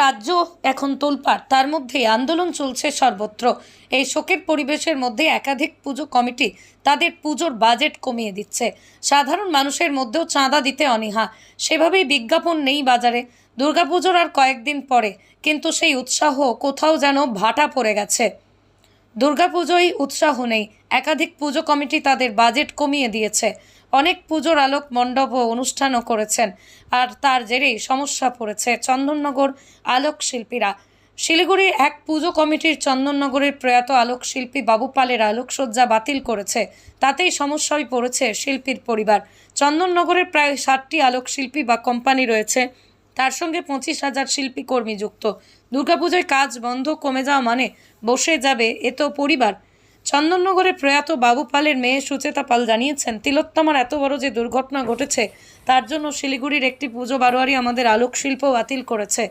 রাজ্য এখন তোলপাড়, তার মধ্যে আন্দোলন চলছে সর্বত্র। এই শোকের পরিবেশের মধ্যে একাধিক পুজো কমিটি তাদের পুজোর বাজেট কমিয়ে দিচ্ছে। সাধারণ মানুষের মধ্যেও চাঁদা দিতে অনীহা। সেভাবেই বিজ্ঞাপন নেই বাজারে। দুর্গাপুজোর আর কয়েকদিন পরে, কিন্তু সেই উৎসাহ কোথাও যেন ভাটা পড়ে গেছে। দুর্গাপুজোয় উৎসাহ নেই। একাধিক পুজো কমিটি তাদের বাজেট কমিয়ে দিয়েছে। অনেক পুজোর আলোক মণ্ডপ ও অনুষ্ঠানও করেছেন। আর তার জেরেই সমস্যা পড়েছে চন্দননগর আলোক শিল্পীরা শিলিগুড়ির এক পুজো কমিটির চন্দননগরের প্রয়াত আলোক শিল্পী বাবু পালের আলোকসজ্জা বাতিল করেছে। তাতেই সমস্যায় পড়েছে শিল্পীর পরিবার। চন্দননগরের প্রায় ষাটটি আলোক শিল্পী বা কোম্পানি রয়েছে। তার সঙ্গে পঁচিশ হাজার শিল্পী কর্মী যুক্ত। দুর্গাপুজোয় কাজ বন্ধ কমে যাওয়া মানে বসে যাবে এ তো পরিবার। চন্দননগরের প্রয়াত বাবু পালের মেয়ে সুচেতা পাল জানিয়েছেন, তিলোত্তমার এত বড় যে দুর্ঘটনা ঘটেছে, তার জন্য শিলিগুড়ির একটি পুজো বারোয়ারি আমাদের আলোক শিল্প বাতিল করেছে।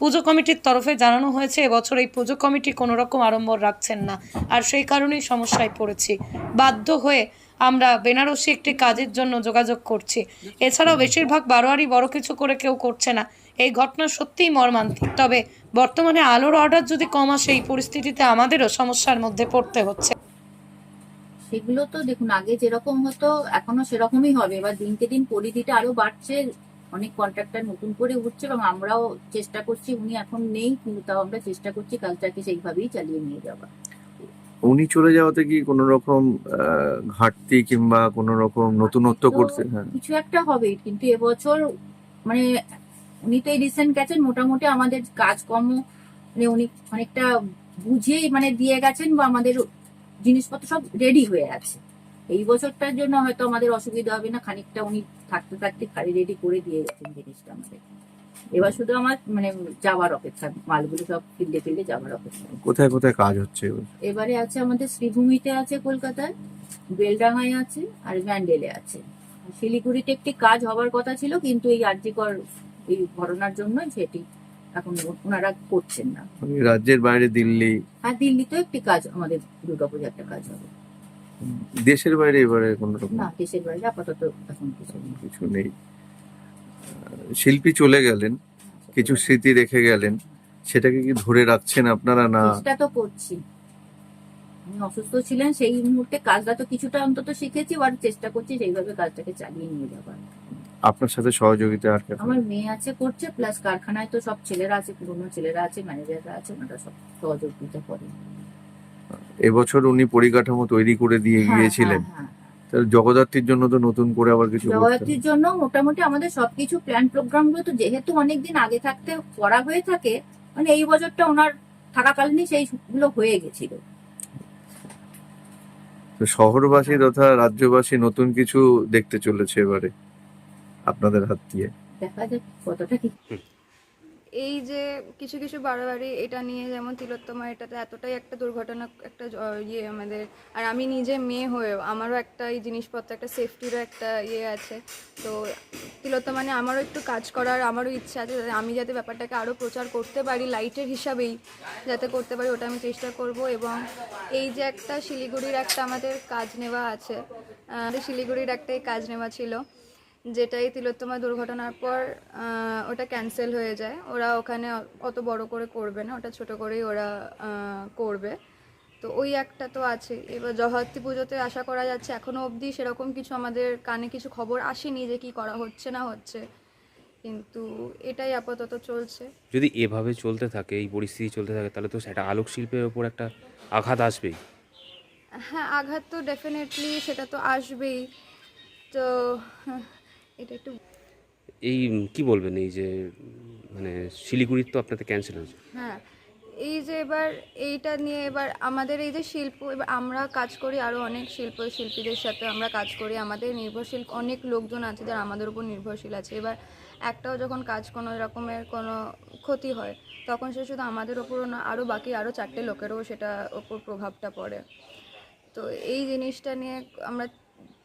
পুজো কমিটির তরফে জানানো হয়েছে, এবছর এই পুজো কমিটি কোনো রকম আড়ম্বর রাখছেন না। আর সেই কারণেই সমস্যায় পড়েছি। বাধ্য হয়ে আমরা বেনারসি একটি কাজের জন্য যোগাযোগ করছি। এছাড়াও বেশিরভাগ বারোয়ারি বড় কিছু করে কেউ করছে না। এই ঘটনা সত্যিই মর্মান্তিক। তবে বর্তমানে আলোর অর্ডার যদি কম আসে, এই পরিস্থিতিতে আমাদেরও সমস্যার মধ্যে পড়তে হচ্ছে। সেগুলো তো দেখুন আগে যেরকম হতো এখনও সেরকমই হবে। এবার দিনকে দিন পরিধিটা আরও বাড়ছে অনেক কন্ট্রাক্টর নতুন করে উঠছে এবং আমরাও চেষ্টা করছি উনি এখন নেই কিন্তু তাও আমরা চেষ্টা করছি কালচারকে সেইভাবেই চালিয়ে নিয়ে যাওয়া। উনি চলে যাওয়াতে কি কোনো রকম ঘাটতি কিংবা কোনো রকম নতুনত্ব তো করতে হ্যাঁ। কিছু একটা হবে কিন্তু এবছর মানে উনি তো এই রিসেন্ট গেছেন মোটামুটি আমাদের কাজকর্ম মানে উনি অনেকটা বুঝেই মানে দিয়ে গেছেন বা আমাদের জিনিসপত্র সব রেডি হয়ে আছে। এই বছরটার জন্য হয়তো আমাদের অসুবিধা হবে না খানিকটা উনি থাকতে থাকতে খালি রেডি করে দিয়ে গেছেন জিনিসটা আমাদের। এবার শুধু আমার মানে যাওয়ার অপেক্ষা মালগুলো সব ফিল্ডে ফিল্ডে যাওয়ার অপেক্ষা। কোথায় কোথায় কাজ হচ্ছে এবারে? আছে আমাদের শ্রীভূমিতে আছে কলকাতায় বেলডাঙায় আছে আর ব্যান্ডেলে আছে। শিলিগুড়িতে একটি কাজ হবার কথা ছিল কিন্তু এই আর্যিকর এই ঘটনার জন্য সেটি এখন ওনারা করছেন না। রাজ্যের বাইরে দিল্লি। আর দিল্লিতেও একটি কাজ আমাদের দুর্গাপূজা একটা কাজ হবে। দেশের বাইরে এবারে কোনো রকম? না দেশের বাইরে আপাতত এখন কিছু নেই। কিছু নেই। আহ, শিল্পী চলে গেলেন কিছু স্মৃতি রেখে গেলেন। সেটাকে কি ধরে রাখছেন আপনারা না? চেষ্টা তো করছি। উনি অসুস্থ ছিলেন সেই মুহূর্তে কাজটা তো কিছুটা অন্তত শিখেছি আর চেষ্টা করছি সেইভাবে কাজটাকে চালিয়ে নিয়ে যাবার আপনার সাথে সহযোগিতা আর আমার মেয়ে আছে করছে প্লাস কারখানায় তো সব ছেলেরা আছে পুরোনো ছেলেরা আছে ম্যানেজাররা আছে ওনারা সব সহযোগিতা করে। এবছর উনি পরিকাঠামো তৈরি করে দিয়ে হ্যাঁ, গিয়েছিলেন। হ্যাঁ, হ্যাঁ। জগদ্ধাত্রীর জন্য তো নতুন করে আবার কিছু। জগদ্ধাত্রীর জন্য মোটামুটি আমাদের সবকিছু প্ল্যান প্রোগ্রামগুলো তো যেহেতু অনেকদিন আগে থাকতে করা হয়ে থাকে মানে এই বছরটা ওনার থাকাকালীনই সেইগুলো হয়ে গেছিল। তো শহরবাসী তথা রাজ্যবাসী নতুন কিছু দেখতে চলেছে এবারে। আপনাদের হাত দিয়ে। দেখা যাক কতটা কি। এই যে কিছু কিছু বাড়াবাড়ি এটা নিয়ে যেমন তিলোত্তমা এটাতে এতটাই একটা দুর্ঘটনা একটা ইয়ে আমাদের আর আমি নিজে মেয়ে হয়েও আমারও একটা এই জিনিসপত্র একটা সেফটিরও একটা ইয়ে আছে। তো তিলোত্তমা নিয়ে আমারও একটু কাজ করার আমারও ইচ্ছা আছে আমি যাতে ব্যাপারটাকে আরও প্রচার করতে পারি লাইটের হিসাবেই যাতে করতে পারি ওটা আমি চেষ্টা করব। এবং এই যে একটা শিলিগুড়ির একটা আমাদের কাজ নেওয়া আছে আমাদের শিলিগুড়ির একটাই কাজ নেওয়া ছিল। যেটাই তিলোত্তমা দুর্ঘটনার পর ওটা ক্যান্সেল হয়ে যায়। ওরা ওখানে অত বড় করে করবে না ওটা ছোট করেই ওরা করবে। তো ওই একটা তো আছে। এবার জগদ্ধাত্রী পুজোতে আশা করা যাচ্ছে এখনও অবধি সেরকম কিছু আমাদের কানে কিছু খবর আসেনি যে কি করা হচ্ছে না হচ্ছে। কিন্তু এটাই আপাতত চলছে। যদি এভাবে চলতে থাকে এই পরিস্থিতি চলতে থাকে তাহলে তো সেটা আলোক শিল্পের ওপর একটা আঘাত আসবেই। হ্যাঁ আঘাত তো ডেফিনেটলি সেটা তো আসবেই। তো এটা একটু এই কি বলবেন এই যে মানে শিলিগুড়ির তো আপনাদের ক্যান্সেল হয়েছে। হ্যাঁ এই যে এবার এইটা নিয়ে এবার আমাদের এই যে শিল্প এবার আমরা কাজ করি আরও অনেক শিল্প শিল্পীদের সাথে আমরা কাজ করি। আমাদের নির্ভরশীল অনেক লোকজন আছে যারা আমাদের উপর নির্ভরশীল আছে। এবার একটাও যখন কাজ কোনো রকমের কোনো ক্ষতি হয় তখন সে শুধু আমাদের ওপরও না আরও বাকি আরও চারটে লোকেরও সেটা ওপর প্রভাবটা পড়ে। তো এই জিনিসটা নিয়ে আমরা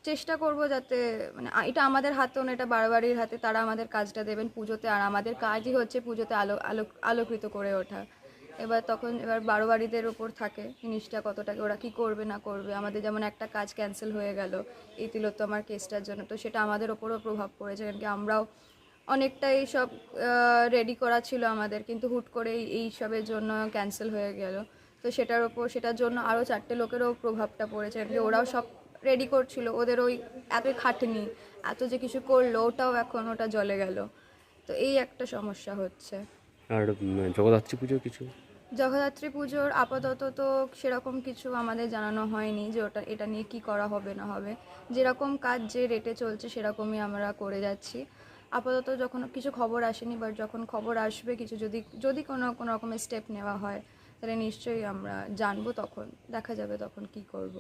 চেষ্টা করব যাতে মানে এটা আমাদের হাতেও না এটা বারবারির হাতে, তারা আমাদের কাজটা দেবেন পুজোতে, আর আমাদের কাজই হচ্ছে পুজোতে আলো আলো, আলোকিত করে ওঠা। এবার তখন, এবার বারোবারিদের ওপর থাকে জিনিসটা কতটাকে ওরা কি করবে, না করবে। আমাদের যেমন একটা কাজ ক্যান্সেল হয়ে গেল, এই তিলোত্তমার কেসটার জন্য, তো সেটা আমাদের ওপরও প্রভাব পড়েছে, কারণ কি আমরাও অনেকটাই সব রেডি করা ছিল আমাদের, কিন্তু হুট করে এই- সবের জন্য ক্যান্সেল হয়ে গেল। তো সেটার ওপর, সেটার জন্য আরও চারটে লোকেরও প্রভাবটা পড়েছে যে ওরাও সব রেডি করছিল ওদের ওই এত খাটনি এত যে কিছু করল ওটাও এখন ওটা জলে গেল। তো এই একটা সমস্যা হচ্ছে। আর জগদ্ধাত্রী পুজো কিছু? জগদ্ধাত্রী পুজোর আপাতত তো সেরকম কিছু আমাদের জানানো হয়নি যে ওটা এটা নিয়ে কি করা হবে না হবে। যেরকম কাজ যে রেটে চলছে সেরকমই আমরা করে যাচ্ছি। আপাতত যখন কিছু খবর আসেনি বাট যখন খবর আসবে কিছু যদি যদি কোনো কোনো রকমের স্টেপ নেওয়া হয় তাহলে নিশ্চয়ই আমরা জানব তখন দেখা যাবে তখন কি করব।